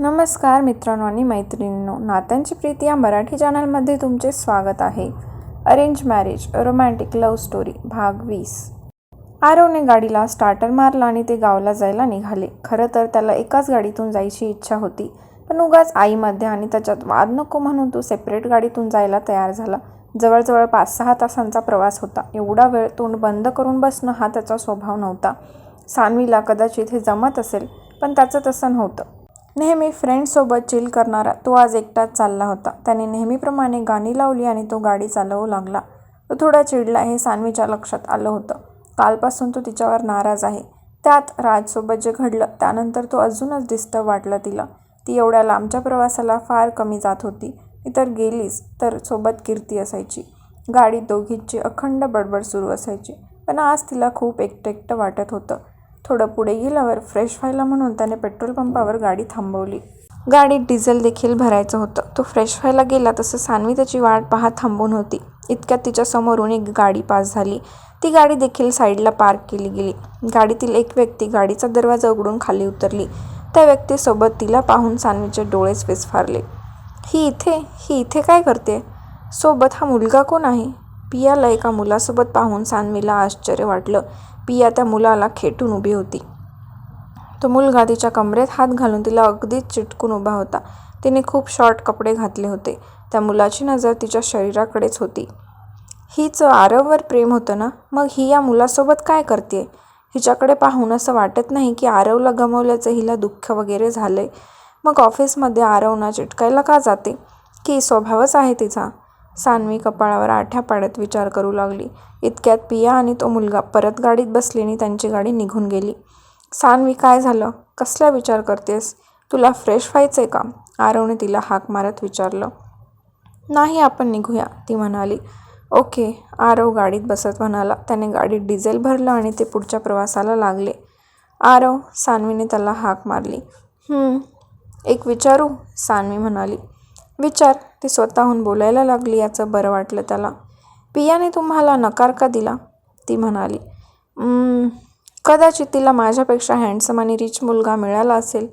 नमस्कार मित्रांनो आणि मैत्रिणींनो नात्यांची प्रीती या मराठी चॅनलमध्ये तुमचे स्वागत आहे. Arrange marriage romantic love story भाग वीस. आरवने गाडीला स्टार्टर मारला आणि ते गावला जायला निघाले. खरं तर त्याला एकाच गाडीतून जायची इच्छा होती पण उगाच आईमध्ये आणि त्याच्यात वाद नको म्हणून तो सेपरेट गाडीतून जायला तयार झाला. जवळजवळ पाच सहा तासांचा प्रवास होता. एवढा वेळ तोंड बंद करून बसणं हा त्याचा स्वभाव नव्हता. सानवीला कदाचित हे जमत असेल पण त्याचं तसं नव्हतं. नेहमी फ्रेंडसोबत चिल करणारा तो आज एकटाच चालला होता. त्याने नेहमीप्रमाणे गाणी लावली आणि तो गाडी चालवू लागला. तो थोडा चिडला हे सान्वीच्या लक्षात आलं होतं. कालपासून तो तिच्यावर नाराज आहे. त्यात राजसोबत जे घडलं त्यानंतर तो अजूनच डिस्टर्ब वाटलं तिला. ती एवढ्या लांबच्या प्रवासाला फार कमी जात होती. ती तर गेलीच तर सोबत कीर्ती असायची. गाडीत दोघींची अखंड बडबड सुरू असायची. पण आज तिला खूप एकटं एकटं वाटत होतं. थोडं पुढे गेल्यावर फ्रेश व्हायला म्हणून त्याने पेट्रोल पंपावर गाडी थांबवली. गाडीत डिझेल देखील भरायचं होतं. तो फ्रेश व्हायला गेला तसं सानवी त्याची वाट पाहत थांबून होती. इतक्यात तिच्या समोरून एक गाडी पास झाली. ती गाडी देखील साईडला पार्क केली गेली. गाडीतील एक व्यक्ती गाडीचा दरवाजा उघडून खाली उतरली. त्या व्यक्तीसोबत तिला पाहून सानवीचे डोळेच विस्फारले ही इथे? ही इथे काय करते? सोबत हा मुलगा कोण आहे? पियाला एका मुलासोबत पाहून सानवीला आश्चर्य वाटलं. पिया त्या मुलाला खेटून उभी होती. तो मुलगा तिच्या कमरेत हात घालून तिला अगदीच चिटकून उभा होता. तिने खूप शॉर्ट कपडे घातले होते. त्या मुलाची नजर तिच्या शरीराकडेच होती. हीच आरववर प्रेम होतं ना? मग ही या मुलासोबत काय करते हिच्याकडे पाहून असं वाटत नाही की आरवला गमवल्याचं हिला दुःख वगैरे झालंय. मग ऑफिसमध्ये आरवना चिटकायला का जाते? की स्वभावच आहे तिचा? सान्वी कपाळावर आठ्या पाडत विचार करू लागली. इतक्यात पिया आणि तो मुलगा परत गाडीत बसले त्यांची गाडी निघून गेली. सान्वी काय झालं? कसला विचार करतेस? तुला फ्रेश व्हायचं आहे का? आरवने तिला हाक मारत विचारलं. नाही आपण निघूया ती म्हणाली. ओके आरव गाडीत बसत म्हणाला. त्याने गाडीत डिझेल भरलं आणि ते पुढच्या प्रवासाला लागले. आरव सान्वीने त्याला हाक मारली. "हं, एक विचारू? सान्वी म्हणाली. विचार. ती स्वतःहून बोलायला लागली याचं बरं वाटलं त्याला. पियाने तुम्हाला नकार का दिला? ती म्हणाली. कदाचित तिला माझ्यापेक्षा हँडसम आणि रिच मुलगा मिळाला असेल.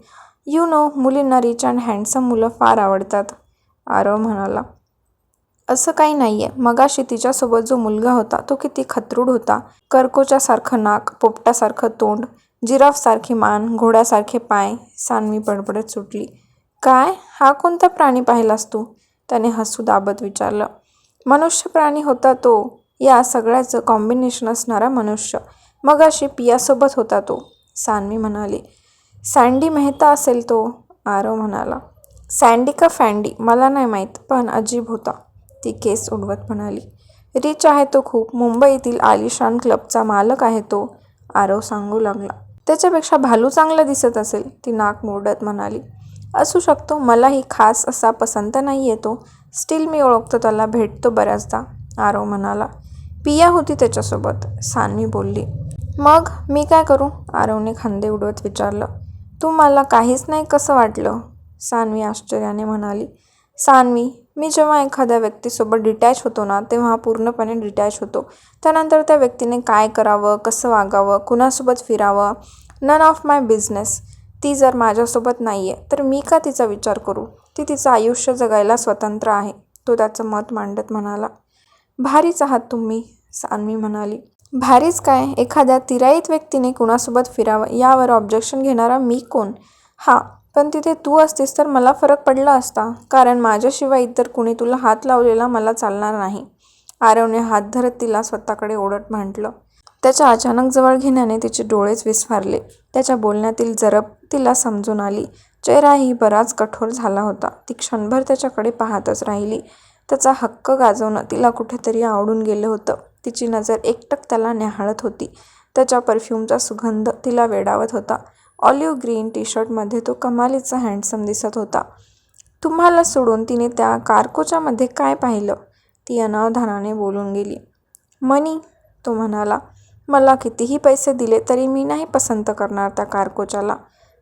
यू नो मुलींना रिच अँड हँडसम मुलं फार आवडतात आरव म्हणाला. असं काही नाही आहे मगाशी तिच्यासोबत जो मुलगा होता तो किती खतरूड होता. कर्कोच्यासारखं नाक पोपटासारखं तोंड जिराफसारखी मान घोड्यासारखे पाय सानवी बडबडत सुटली. काय? हा कोणता प्राणी पाहिलास तू? त्याने हसू दाबत विचारलं. मनुष्य प्राणी होता तो. या सगळ्याचं कॉम्बिनेशन असणारा मनुष्य. मगाशी पियासोबत होता तो सानवी म्हणाली. सँडी मेहता असेल तो आरव म्हणाला. सँडी का फँडी मला नाही माहीत पण अजीब होता. ती केस उडवत म्हणाली. रिच आहे तो खूप. मुंबईतील आलिशान क्लबचा मालक आहे तो आरव सांगू लागला. त्याच्यापेक्षा भालू चांगला दिसत असेल ती नाक मोडत म्हणाली. असू शकतो. मलाही खास असा पसंत नाही येतो स्टील मी ओळखतो त्याला भेटतो बऱ्याचदा आरव म्हणाला. पिया होती त्याच्यासोबत सानवी बोलली. मग मी काय करू? आरवने खांदे उडवत विचारलं. तू मला काहीच नाही कसं वाटलं? सानवी आश्चर्याने म्हणाली. सानवी मी जेव्हा एखाद्या व्यक्तीसोबत डिटॅच होतो ना तेव्हा पूर्णपणे डिटॅच होतो. त्यानंतर त्या व्यक्तीने काय करावं कसं वागावं कुणासोबत फिरावं नन ऑफ माय बिझनेस ती जर माझ्यासोबत नाही आहे तर मी का तिचा विचार करू? ती तिचं आयुष्य जगायला स्वतंत्र आहे तो त्याचं मत मांडत म्हणाला. भारीच आहात तुम्ही सान्वी म्हणाली. भारीच काय? एखाद्या तिराईत व्यक्तीने कुणासोबत फिरावं यावर ऑब्जेक्शन घेणारा मी कोण? हां पण तिथे तू असतीस तर मला फरक पडला असता कारण माझ्याशिवाय इतर कुणी तुला हात लावलेला मला चालणार नाही. आरवने हात धरत तिला स्वतःकडे ओढत म्हटलं. त्याच्या अचानक जवळ घेण्याने तिचे डोळेच विस्फारले. त्याच्या बोलण्यातील जरब तिला समजून आली. चेहराही बराच कठोर झाला होता. ती क्षणभर त्याच्याकडे पाहतच राहिली. त्याचा हक्क गाजवणं तिला कुठेतरी आवडून गेलं होतं. तिची नजर एकटक त्याला न्याहाळत होती. त्याच्या परफ्यूमचा सुगंध तिला वेडावत होता. ऑलिव्ह ग्रीन टी शर्टमध्ये तो कमालीचा हँडसम दिसत होता. तुम्हाला सोडून तिने त्या कारकोच्यामध्ये काय पाहिलं? ती अनावधानाने बोलून गेली. मनी तो म्हणाला मला कितीही पैसे दिले तरी मी नाही पसंत करणार त्या कारकोच्याला.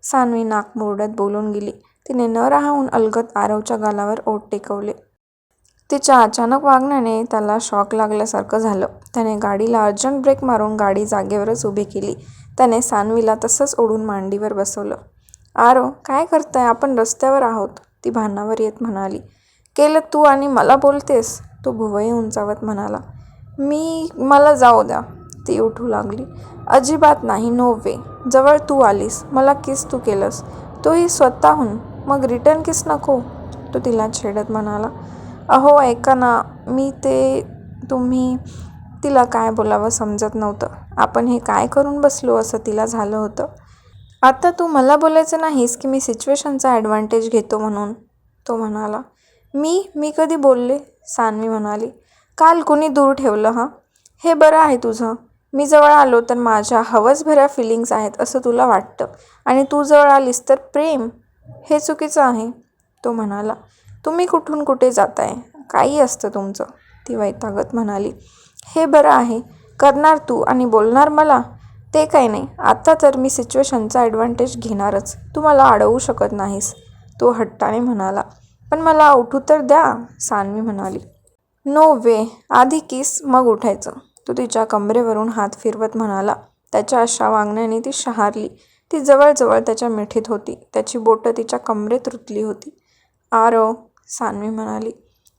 सान्वी नाक मुरडत बोलून गेली. तिने न राहून अलगत आरवच्या गालावर ओठ टेकवले. तिच्या अचानक वागण्याने त्याला शॉक लागल्यासारखं झालं. त्याने गाडीला अर्जंट ब्रेक मारून गाडी जागेवरच उभी केली. त्याने सान्वीला तसंच ओढून मांडीवर बसवलं. आरो काय करताय? आपण रस्त्यावर आहोत ती भानावर येत म्हणाली. केलं तू आणि मला बोलतेस तो भुवई उंचावत म्हणाला. मी मला जाऊ द्या. ती उठू लागली. अजिबात नाही नो वे. जवळ तू आलीस. मला किस तू केलंस? तोही स्वतःहून. मग रिटर्न किस नको? तो तिला छेडत म्हणाला. अहो ऐका ना. मी ते तुम्ही तिला काय बोलावं समजत नव्हतं. आपण हे काय करून बसलो असं तिला झालं होतं. आता तू मला बोलायचं नाहीस की मी सिच्युएशनचा ॲडव्हान्टेज घेतो म्हणून? तो म्हणाला. मी? मी कधी बोलले? सानवी म्हणाली. काल कुणी दूर ठेवलं हां? हे बरं आहे तुझं. मी जवळ आलो तर माझ्या हवसभऱ्या फिलिंग्स आहेत असं तुला वाटतं. आणि तू जवळ आलीस तर प्रेम हे चुकीचं आहे तो म्हणाला. तुम्ही कुठून कुठे जाताय? काही असतं तुमचं ती वैतागत म्हणाली. हे बरं आहे. करणार तू आणि बोलणार मला? ते काही नाही. आत्ता तर मी सिच्युएशनचा ॲडव्हान्टेज घेणारच. तू मला अडवू शकत नाहीस तो हट्टाने म्हणाला. पण मला उठू तर द्या सानवी म्हणाली. नो वे आधी किस मग उठायचं. तो तिच्या कमरेवरून हात फिरवत म्हणाला त्याच्या अशा वागण्याने ती शहारली. ती जवळजवळ त्याच्या मिठीत होती. त्याची बोटं तिच्या कमरेत रुतली होती. आरो सानवी म्हणाली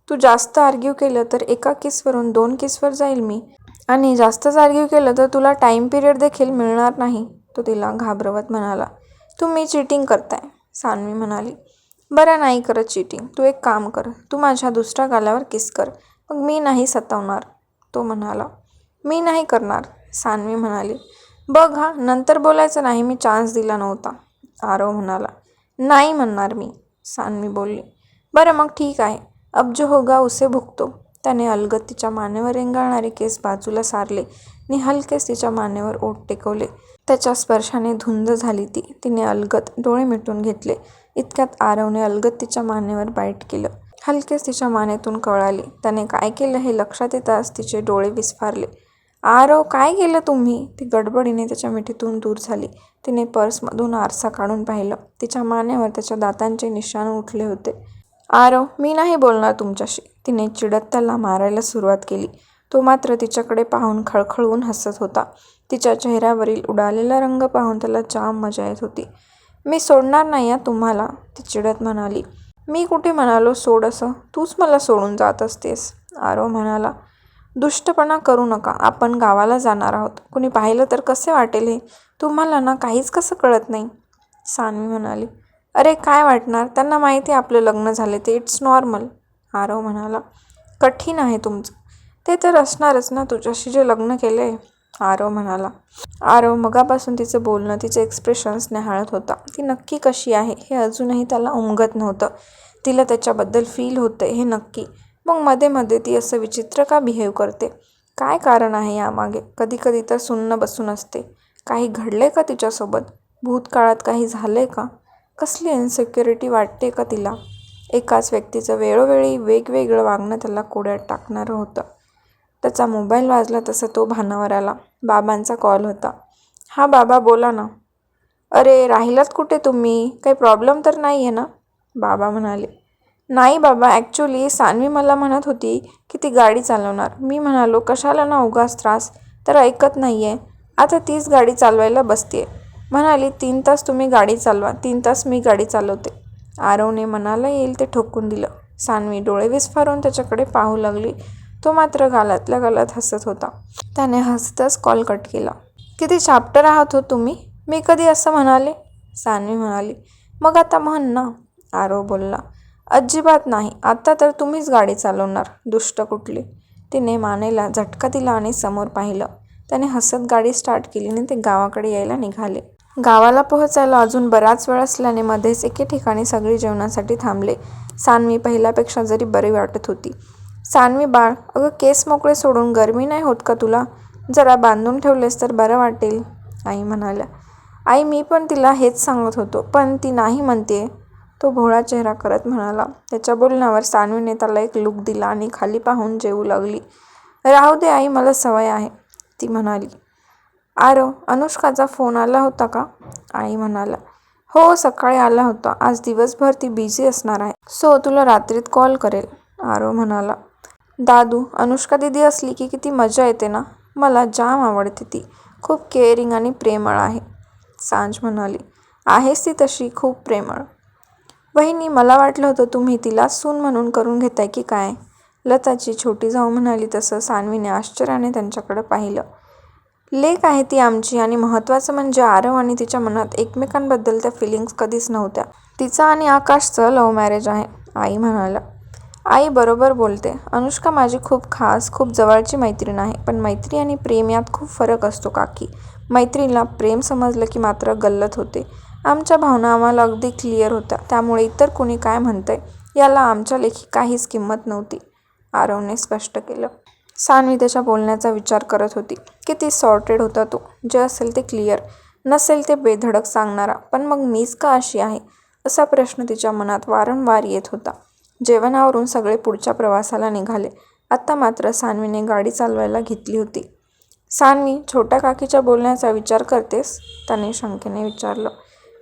तू जास्त आर्ग्यू केलं तर एका किसवरून दोन किसवर जाईल मी. आणि जास्तच आर्ग्यू केलं तर तुला टाईम पिरियड देखील मिळणार नाही. तो तिला घाबरवत म्हणाला तुम्ही चिटिंग करताय सानवी म्हणाली. बरं नाही करत चिटिंग. तू एक काम कर. तू माझ्या दुसऱ्या गालावर किस कर. मग मी नाही सतावणार. तो म्हणाला. मी नाही करणार सान्वी म्हणाली. बघ हा नंतर बोलायचं नाही मी चान्स दिला नव्हता. आरव म्हणाला. नाही म्हणणार मी सान्वी बोलली. बरं मग ठीक आहे. अब जो होगा उसे भुगतो. त्याने अलगत तिच्या मानेवर रेंगाळणारे केस बाजूला सारले. आणि हलकेच तिच्या मानेवर ओठ टेकवले. त्याच्या स्पर्शाने धुंद झाली ती. तिने अलगत डोळे मिटून घेतले. इतक्यात आरवने अलगत तिच्या मानेवर बाईट केलं. हलकेच तिच्या मानेतून कळाली. त्याने काय केलं हे लक्षात येताच तिचे डोळे विस्फारले. आरव काय केलं तुम्ही? ती गडबडीने त्याच्या मिठीतून दूर झाली. तिने पर्समधून आरसा काढून पाहिलं. तिच्या मानेवर त्याच्या दातांचे निशाण उठले होते. आरव मी नाही बोलणार तुमच्याशी. तिने चिडत त्याला मारायला सुरुवात केली. तो मात्र तिच्याकडे पाहून खळखळून हसत होता. तिच्या चेहऱ्यावरील उडालेला रंग पाहून त्याला जाम मजा येत होती. मी सोडणार नाही या तुम्हाला ती चिडत म्हणाली. मी कुठे म्हणालो सोड असं? तूच मला सोडून जात असतेस. आरव म्हणाला. दुष्टपणा करू नका. आपण गावाला जाणार आहोत. कुणी पाहिलं तर कसे वाटेल हे? तुम्हाला ना काहीच कसं कळत नाही. सानवी म्हणाली. अरे काय वाटणार? त्यांना माहिती आहे आपलं लग्न झाले ते. इट्स नॉर्मल आरव म्हणाला. कठीण आहे तुमचं. ते तर असणारच ना तुझ्याशी जे लग्न केलं आहे आरव म्हणाला. आरव मगापासून तिचं बोलणं तिचे एक्सप्रेशन्स निहाळत होता. ती नक्की कशी आहे हे अजूनही त्याला उमगत नव्हतं. तिला त्याच्याबद्दल फील होतं हे नक्की. मग मध्ये मध्ये ती असं विचित्र का बिहेव करते? काय कारण आहे यामागे? कधी कधी तर सुन्न बसून असते. काही घडले का तिच्यासोबत? भूतकाळात काही झालं आहे का? कसली इन्सिक्युरिटी वाटते का तिला? एकाच व्यक्तीचं वेळोवेळी वेगवेगळं वागणं त्याला कोड्यात टाकणारं होतं. त्याचा मोबाईल वाजला तसं तो भानावर आला. बाबांचा कॉल होता. हा बाबा बोला ना. अरे राहिलात कुठे तुम्ही? काही प्रॉब्लेम तर नाही आहे ना? बाबा म्हणाले. नाही बाबा ॲक्च्युली सान्वी मला म्हणत होती की ती गाडी चालवणार. मी म्हणालो कशाला ना उगाच त्रास? तर ऐकत नाही आहे आता तीच गाडी चालवायला बसते म्हणाली तीन तास तुम्ही गाडी चालवा. तीन तास मी गाडी चालवते. आरवने मनाला येईल ते ठोकून दिलं. सान्वी डोळे विस्फारून त्याच्याकडे पाहू लागली. तो मात्र गालातल्या गालात हसत होता. त्याने हसतच कॉल कट केला. किती चाप्टर आहात हो तुम्ही? मी कधी असं म्हणाले? सान्वी म्हणाली. मग आता म्हण ना. आरव बोलला. अजिबात नाही. आता तर तुम्हीच गाडी चालवणार. दुष्ट कुठली? तिने मानेला झटका दिला आणि समोर पाहिलं. त्याने हसत गाडी स्टार्ट केली आणि ते गावाकडे यायला निघाले. गावाला पोहोचायला अजून बराच वेळ असल्याने मध्येच एके ठिकाणी सगळी जेवणासाठी थांबले. सानवी पहिल्यापेक्षा जरी बरी वाटत होती. सानवी बाळ अगं केस मोकळे सोडून गरमी नाही होत का तुला? जरा बांधून ठेवलेस तर बरं वाटेल आई म्हणाल्या. आई मी पण तिला हेच सांगत होतो पण ती नाही म्हणते तो भोळा चेहरा करत म्हणाला त्याच्या बोलण्यावर सानवीने त्याला एक लुक दिला आणि खाली पाहून जेवू लागली. राहू दे आई मला सवय आहे ती म्हणाली. आरव अनुष्काचा फोन आला होता का? आई म्हणाला. हो सकाळी आला होता. आज दिवसभर ती बिझी असणार आहे. सो तुला रात्रीत कॉल करेल आरव म्हणाला. दादू अनुष्का दिदी असली की किती मजा येते ना? मला जाम आवडते ती. खूप केअरिंग आणि प्रेमळ आहे सांज म्हणाली. आहेस ती तशी खूप प्रेमळ. वहिनी मला वाटलं होतं तुम्ही तिला सून म्हणून करून घेताय की काय? लताची छोटी जाऊ म्हणाली तसं सानवीने आश्चर्याने त्यांच्याकडे पाहिलं. लेक आहे ती आमची आणि महत्त्वाचं म्हणजे आरव आणि तिच्या मनात एकमेकांबद्दल त्या फिलिंग्स कधीच नव्हत्या. तिचं आणि आकाशचं लव्ह मॅरेज आहे आई म्हणाला आई बरोबर बोलते. अनुष्का माझी खूप खास खूप जवळची मैत्रीण आहे पण मैत्री आणि प्रेम यात खूप फरक असतो काकी. मैत्रीणला प्रेम समजलं की मात्र गल्लत होते. आमच्या भावना आम्हाला अगदी क्लिअर होत्या. त्यामुळे इतर कोणी काय म्हणतंय याला आमच्या लेखी काहीच किंमत नव्हती आरवने स्पष्ट केलं. सान्वी त्याच्या बोलण्याचा विचार करत होती. किती सॉर्टेड होता तो. जे असेल ते क्लिअर नसेल ते बेधडक सांगणारा. पण मग मीच का अशी आहे? असा प्रश्न तिच्या मनात वारंवार येत होता. जेवणावरून सगळे पुढच्या प्रवासाला निघाले. आत्ता मात्र सान्वीने गाडी चालवायला घेतली होती. सान्वी छोट्या काकीच्या बोलण्याचा विचार करतेस? त्याने शंकेने विचारलं.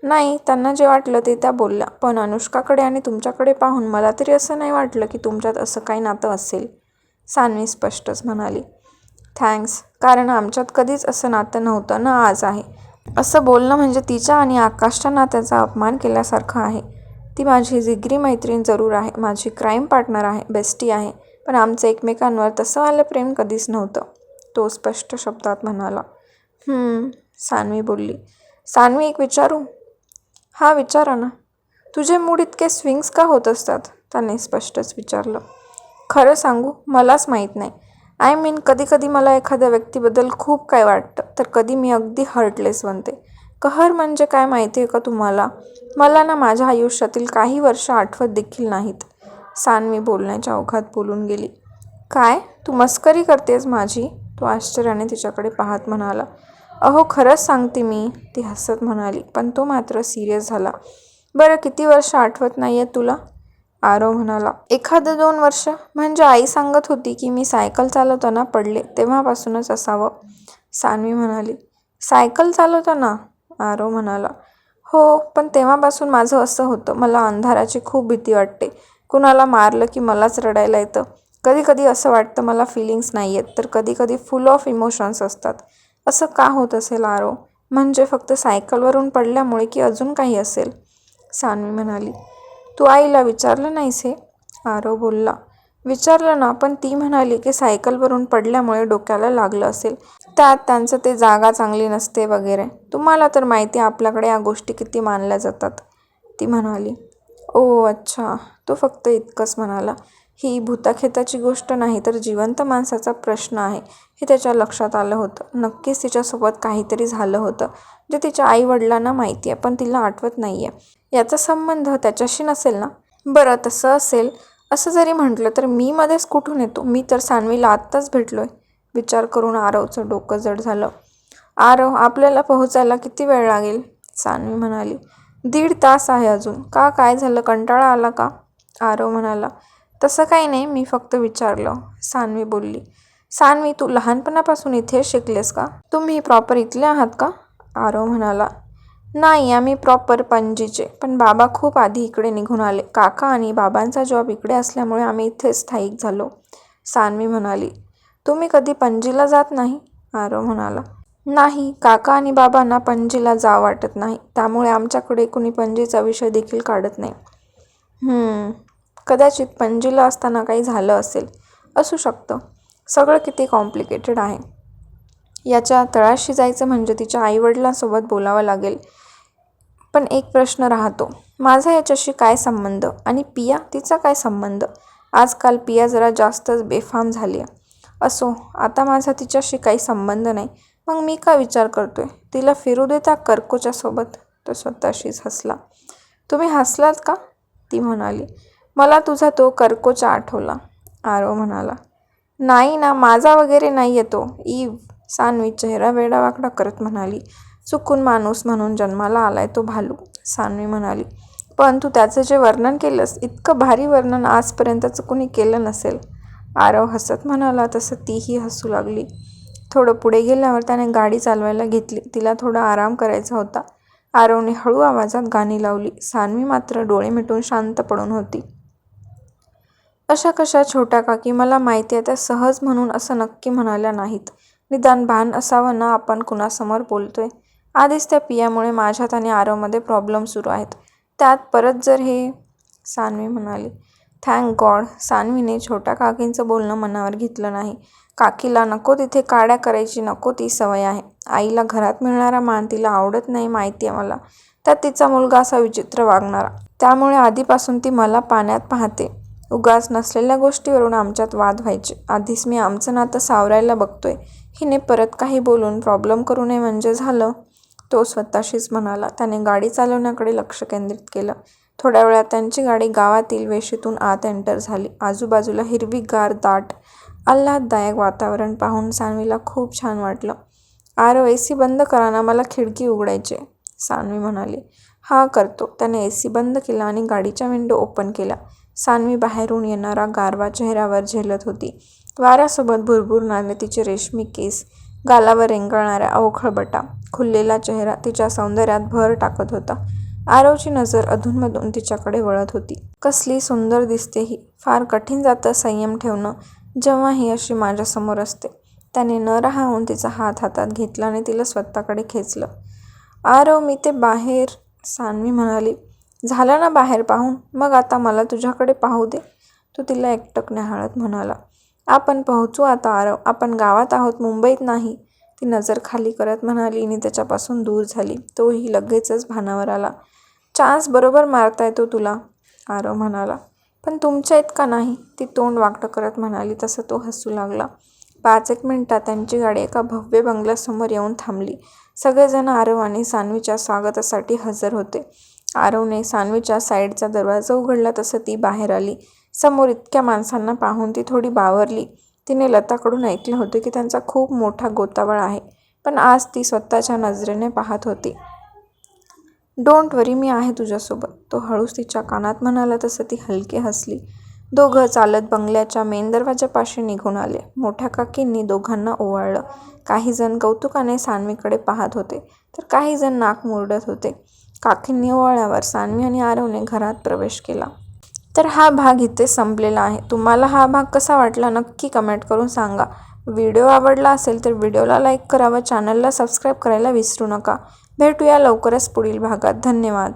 नाही त्यांना जे वाटलं ते त्या बोलल्या. पण अनुष्काकडे आणि तुमच्याकडे पाहून मला तरी असं नाही वाटलं की तुमच्यात असं काही नातं असेल सान्वी स्पष्टच म्हणाली. थँक्स. कारण आमच्यात कधीच असं नातं नव्हतं ना आज आहे. असं बोलणं म्हणजे तिच्या आणि आकाशच्या नात्याचा अपमान केल्यासारखं आहे. ती माझी जिगरी मैत्रीण जरूर आहे. माझी क्राईम पार्टनर आहे. बेस्टी आहे. पण आमचं एकमेकांवर तसं आलं प्रेम कधीच नव्हतं. तो स्पष्ट शब्दात म्हणाला. "हम्म," सान्वी बोलली. सान्वी एक विचारू? हा विचारा ना. तुझे मूड इतके स्विंग्स का होत असतात? त्याने स्पष्टच विचारलं. खरं सांगू मलाच माहीत नाही. आय मीन कधीकधी मला एखाद्या व्यक्तीबद्दल खूप काय वाटतं तर कधी मी अगदी हर्टलेस बनते. कहर म्हणजे काय माहिती आहे का तुम्हाला? मला ना माझ्या आयुष्यातील काही वर्ष आठवत देखील नाहीत. सानवी बोलण्याच्या ओघात बोलून गेली. काय? तू मस्करी करतेस माझी? तो आश्चर्याने तिच्याकडे पाहत म्हणाला. अहो खरंच सांगते मी ती हसत म्हणाली. पण तो मात्र सिरियस झाला. बरं किती वर्ष आठवत नाही आहे तुला? आरव म्हणाला. एखादं दोन वर्ष? म्हणजे आई सांगत होती की मी सायकल चालवताना पडले तेव्हापासूनच असावं. सानवी म्हणाली. सायकल चालवताना? आरव म्हणाला. हो पण तेव्हापासून माझं असं होतं. मला अंधाराची खूप भीती वाटते. कुणाला मारलं की मलाच रडायला येतं. कधी कधी असं वाटतं मला फिलिंग्स नाही आहेत तर कधी कधी फुल ऑफ इमोशन्स असतात. असं का होत असेल आरो म्हणजे फक्त सायकलवरून पडल्यामुळे की अजून काही असेल? सानवी म्हणाली. तू आईला विचारलं नाहीस हे? आरो बोलला. विचारलं ना पण ती म्हणाली की सायकलवरून पडल्यामुळे डोक्याला लागलं असेल. त्यात त्यांचं ते जागा चांगली नसते वगैरे. तुम्हाला तर माहिती आहे आपल्याकडे या गोष्टी किती मानल्या जातात. ती म्हणाली. ओ अच्छा. तो फक्त इतकंच म्हणाला. ही भूताखेताची गोष्ट नाही तर जिवंत माणसाचा प्रश्न आहे. हे त्याच्या लक्षात आलं होतं. नक्कीच तिच्यासोबत काहीतरी झालं होतं जे तिच्या आईवडिलांना माहिती आहे पण तिला आठवत नाही आहे याचा संबंध त्याच्याशी नसेल ना? बरं तसं असेल. असं जरी म्हटलं तर मी मध्येच कुठून येतो? मी तर सानवीला आत्ताच भेटलो आहे विचार करून आरवचं डोकं जड झालं. आरव आपल्याला पोहोचायला किती वेळ लागेल? सानवी म्हणाली. दीड तास आहे अजून. का? काय झालं? कंटाळा आला का? आरव म्हणाला. तसं काही नाही मी फक्त विचारलं. सानवी बोलली सानवी तू लहानपणापासून इथे शिकलेस का? तुम्ही प्रॉपर इथले आहात का? आरव म्हणाला नाही आम्ही प्रॉपर पणजीचे. पण बाबा खूप आधी इकडे निघून आले. काका आणि बाबांचा जॉब इकडे असल्यामुळे आम्ही इथे स्थायिक झालो. सानवी म्हणाली तुम्ही कधी पणजीला जात नाही? आरव म्हणाला नाही काका आणि बाबांना पणजीला जा वाटत नाही. त्यामुळे आमच्याकडे कुणी पणजीचा विषय देखील काढत नाही. कदाचित पणजीला असताना काही झालं असेल असू शकतं. सगळं किती कॉम्प्लिकेटेड आहे. याच्या तळाशी जायचं म्हणजे तिच्या आईवडिलांसोबत बोलावं लागेल. पण एक प्रश्न राहतो माझा याच्याशी काय संबंध आणि पिया तिचा काय संबंध? आजकाल पिया जरा जास्तच बेफाम झाली आहे. असो आता माझा तिच्याशी काही संबंध नाही. मग मी का विचार करतोय? तिला फिरू देता कर्कोच्यासोबत तो स्वतःशीच हसला. तुम्ही हसलात का? ती म्हणाली. मला तुझा तो कर्कोचा आठवला आरव म्हणाला. नाही ना माझा वगैरे नाही येतो ईव सानवी चेहरा वेडावाकडा करत म्हणाली. चुकून माणूस म्हणून जन्माला आलाय तो भालू सानवी म्हणाली. पण तू त्याचं जे वर्णन केलंस इतकं भारी वर्णन आजपर्यंतचं कुणी केलं नसेल. आरव हसत म्हणाला तसं तीही हसू लागली. थोडं पुढे गेल्यावर त्याने गाडी चालवायला घेतली. तिला थोडा आराम करायचा होता. आरवने हळू आवाजात गाणी लावली. सानवी मात्र डोळे मिटून शांत पडून होती. अशा कशा छोट्या काकी मला माहिती आहे त्या सहज म्हणून असं नक्की म्हणाल्या नाहीत. निदान भान असावं ना आपण कुणासमोर बोलतोय. आधीच त्या पियामुळे माझ्यात आणि आरवमध्ये प्रॉब्लेम सुरू आहेत. त्यात परत जर हे सानवी म्हणाली थँक गॉड सानवीने छोट्या काकींचं बोलणं मनावर घेतलं नाही. काकीला नको तिथे काड्या करायची नको ती सवय आहे. आईला घरात मिळणारा मान तिला आवडत नाही माहिती आहे मला. त्यात तिचा मुलगा असा विचित्र वागणारा. त्यामुळे आधीपासून ती मला पाण्यात पाहते. उगाच नसलेल्या गोष्टीवरून आमच्यात वाद व्हायचे. आधीच मी आमचं नातं सावरायला बघतोय. हिने परत काही बोलून प्रॉब्लेम करू नये म्हणजे झालं. तो स्वतःशीच म्हणाला. त्याने गाडी चालवण्याकडे लक्ष केंद्रित केलं. थोड्या वेळात त्यांची गाडी गावातील वेशीतून आत एंटर झाली. आजूबाजूला हिरवीगार दाट आल्हाददायक वातावरण पाहून सान्वीला खूप छान वाटलं. आरव ए सी बंद करा ना मला खिडकी उघडायची सानवी सान्वी म्हणाली. हा करतो. त्याने ए सी बंद केला आणि गाडीच्या विंडो ओपन केल्या. सान्वी बाहेरून येणारा गारवा चेहऱ्यावर झेलत होती. वाऱ्यासोबत भुरभुरणारे तिचे रेशमी केस गालावर रेंगाळणाऱ्या अवखळ बटा खुललेला चेहरा तिच्या सौंदर्यात भर टाकत होता. आरवची नजर अधूनमधून तिच्याकडे वळत होती. कसली सुंदर दिसते ही. फार कठीण जातं संयम ठेवणं. जेव्हा ही अशी माझ्यासमोर असते. त्याने न राहून तिचा हात हातात घेतला आणि तिला स्वतःकडे खेचलं. आरव मी ते बाहेर सान्वी म्हणाली. झालं ना बाहेर पाहून? मग आता मला तुझ्याकडे पाहू दे. तो तिला एकटक न्याहाळत म्हणाला. आपण पोहोचू आता आरव. आपण गावात आहोत मुंबईत नाही. ती नजर खाली करत म्हणाली आणि त्याच्यापासून दूर झाली. तोही लगेचच भानावर आला. चान्स बरोबर मारता येतो तुला आरव म्हणाला. पण तुमच्या इतका नाही. ती तोंड वाकटं करत म्हणाली. तसं तो हसू लागला. पाच एक मिनिटात त्यांची गाडी एका भव्य बंगल्यासमोर येऊन थांबली. सगळेजण आरव आणि सानवीच्या स्वागतासाठी हजर होते. आरवने सानवीच्या साईडचा दरवाजा उघडला तसं ती बाहेर आली. समोर इतक्या माणसांना पाहून ती थोडी बावरली. तिने लताकडून ऐकलं होतं की त्यांचा खूप मोठा गोतावळ आहे पण आज ती स्वतःच्या नजरेने पाहत होती. डोंट वरी मी आहे तुझ्यासोबत तो हळूच तिच्या कानात म्हणाला तसं ती हलकी हसली. दोघं चालत बंगल्याच्या मेन दरवाजापाशी निघून आले. मोठ्या काकींनी दोघांना ओवाळलं. काही जण कौतुकाने सानवीकडे पाहत होते तर काही जण नाक मुरडत होते. काकींनी ओवाळल्यावर सान्वी आणि आरवने घरात प्रवेश केला. तर हा भाग इथे संपलेला आहे. तुम्हाला हा भाग कसा वाटला नक्की कमेंट करून सांगा. व्हिडिओ आवडला असेल तर व्हिडिओला लाईक करा व चॅनलला सबस्क्राईब करायला विसरू नका. भेटूया लवकरच पुढील भागात. धन्यवाद.